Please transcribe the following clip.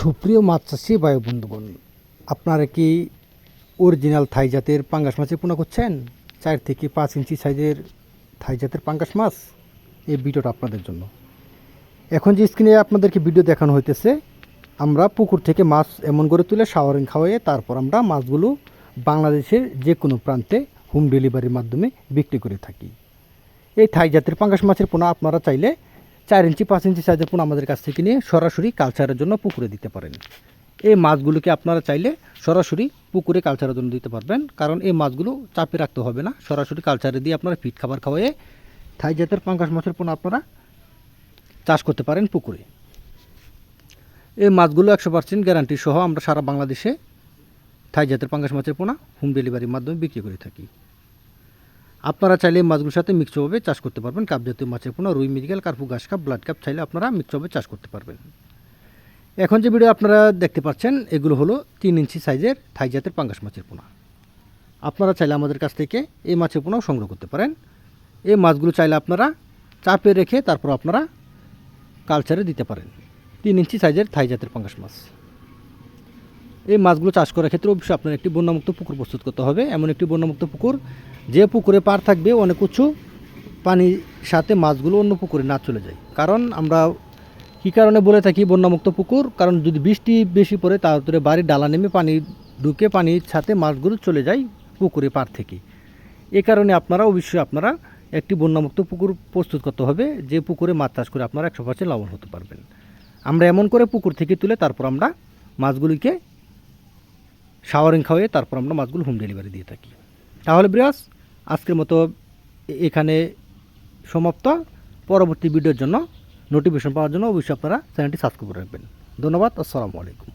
সুপ্রিয় মাছ চাষি বায়ু বন্ধুগণ, আপনারা কি অরিজিনাল থাই জাতের পাঙ্গাস মাছের পোনা করছেন? চার থেকে পাঁচ ইঞ্চি সাইজের থাই জাতের পাঙ্গাস মাছ এই ভিডিওটা আপনাদের জন্য। এখন যে স্ক্রিনে আপনাদেরকে ভিডিও দেখানো হইতেছে, আমরা পুকুর থেকে মাছ এমন করে তুলে শাওয়ারিং খাওয়াইয়ে তারপর আমরা মাছগুলো বাংলাদেশের যে কোনো প্রান্তে হোম ডেলিভারির মাধ্যমে বিক্রি করে থাকি। এই থাই জাতের পাঙ্গাস মাছের পোনা আপনারা চাইলে চার ইঞ্চি, পাঁচ ইঞ্চি সাইজের পোনা আমাদের কাছ থেকে নিয়ে সরাসরি কালচারের জন্য পুকুরে দিতে পারেন। এই মাছগুলোকে আপনারা চাইলে সরাসরি পুকুরে কালচারের জন্য দিতে পারবেন। কারণ এই মাছগুলো চাপে রাখতে হবে না। সরাসরি কালচারে দিয়ে আপনারা ফিট খাবার খাওয়াইয়ে থাই জাতের পাঙ্গাস মাছের পোনা আপনারা চাষ করতে পারেন পুকুরে। এই মাছগুলো একশো পার্সেন্ট গ্যারান্টি সহ আমরা সারা বাংলাদেশে থাই জাতের পাঙ্গাস মাছের পোনা হোম ডেলিভারির মাধ্যমে বিক্রি করে থাকি। আপনারা চাইলে মাছগুলোর সাথে মিক্সভাবে চাষ করতে পারবেন। কাপ জাতীয় মাছের পোনা, রুই মেডিকেল কার্পু, ঘাস কাপ, ব্লাড কাপ চাইলে আপনারা মিক্সভাবে চাষ করতে পারবেন। এখন যে ভিডিও আপনারা দেখতে পাচ্ছেন, এগুলো হলো তিন ইঞ্চি সাইজের থাই জাতের পাঙ্গাস মাছের পোনা। আপনারা চাইলে আমাদের কাছ থেকে এই মাছের পোনাও সংগ্রহ করতে পারেন। এই মাছগুলো চাইলে আপনারা চাপে রেখে তারপর আপনারা কালচারে দিতে পারেন। তিন ইঞ্চি সাইজের থাই জাতের পাঙ্গাস মাছ। এই মাছগুলো চাষ করার ক্ষেত্রে অবশ্যই আপনার একটি বন্যামুক্ত পুকুর প্রস্তুত করতে হবে। এমন একটি বন্যামুক্ত পুকুর, যে পুকুরে পার থাকবে অনেক উঁচু পানির সাথে মাছগুলো অন্য পুকুরে না চলে যায়। কারণ আমরা কী কারণে বলে থাকি বন্যামুক্ত পুকুর? কারণ যদি বৃষ্টি বেশি পড়ে তারপরে বাড়ির ডালা নেমে পানি ঢুকে পানির সাথে মাছগুলো চলে যায় পুকুরে পার থেকে। এ কারণে আপনারা অবশ্যই আপনারা একটি বন্যামুক্ত পুকুর প্রস্তুত করতে হবে, যে পুকুরে মাছ চাষ করে আপনারা একশো পার্সেন্ট লাভবান হতে পারবেন। আমরা এমন করে পুকুর থেকে তুলে তারপর আমরা মাছগুলিকে শাওয়ারিং খাওয়াই, তারপর আমরা মাছগুলো হোম ডেলিভারি দিয়ে থাকি। তাহলে ব্রিয়াস আজকের মতো এখানে সমাপ্ত। পরবর্তী ভিডিওর জন্য নোটিফিকেশন পাওয়ার জন্য অবশ্যই আপনারা চ্যানেলটি সাবস্ক্রাইব করে রাখবেন। ধন্যবাদ, আসসালামু আলাইকুম।